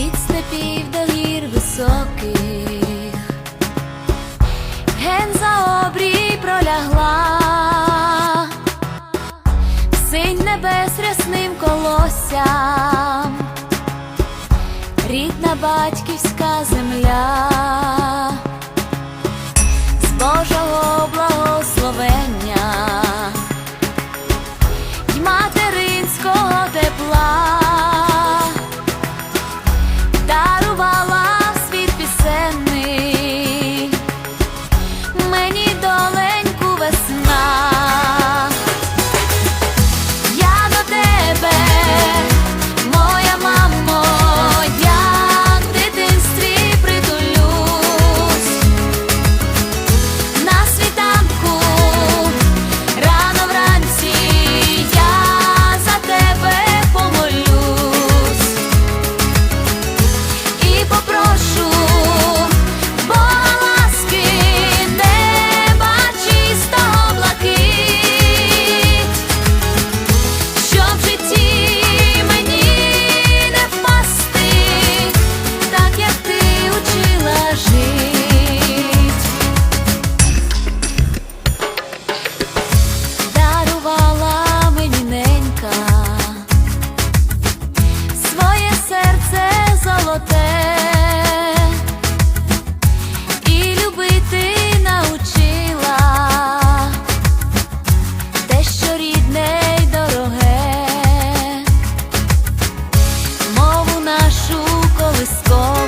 від степів до гір високих, ген за обрій пролягла, синь небес рясним колоссям, рідна батьківська земля, з Божого School. score.